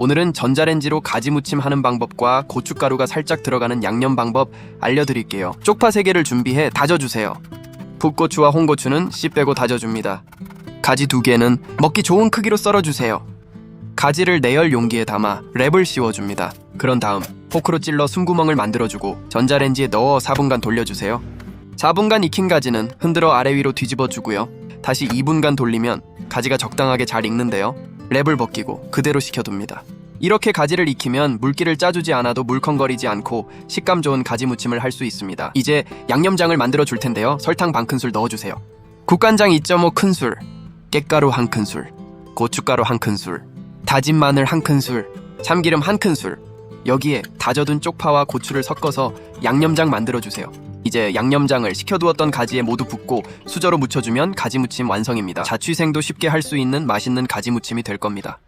오늘은 전자레인지로 가지 무침 하는 방법과 고춧가루가 살짝 들어가는 양념 방법 알려드릴게요. 쪽파 3개를 준비해 다져주세요. 풋고추와 홍고추는 씨 빼고 다져줍니다. 가지 2개는 먹기 좋은 크기로 썰어주세요. 가지를 내열 용기에 담아 랩을 씌워줍니다. 그런 다음 포크로 찔러 숨구멍을 만들어주고 전자레인지에 넣어 4분간 돌려주세요. 4분간 익힌 가지는 흔들어 아래 위로 뒤집어 주고요. 다시 2분간 돌리면 가지가 적당하게 잘 익는데요. 랩을 벗기고 그대로 식혀둡니다. 이렇게 가지를 익히면 물기를 짜주지 않아도 물컹거리지 않고 식감 좋은 가지 무침을 할 수 있습니다. 이제 양념장을 만들어 줄 텐데요. 설탕 반 큰술 넣어주세요. 국간장 2.5 큰술, 깻가루 한 큰술, 고춧가루 한 큰술, 다진 마늘 한 큰술, 참기름 한 큰술. 여기에 다져둔 쪽파와 고추를 섞어서 양념장 만들어 주세요. 이제 양념장을 식혀두었던 가지에 모두 붓고 수저로 묻혀주면 가지 무침 완성입니다. 자취생도 쉽게 할 수 있는 맛있는 가지 무침이 될 겁니다.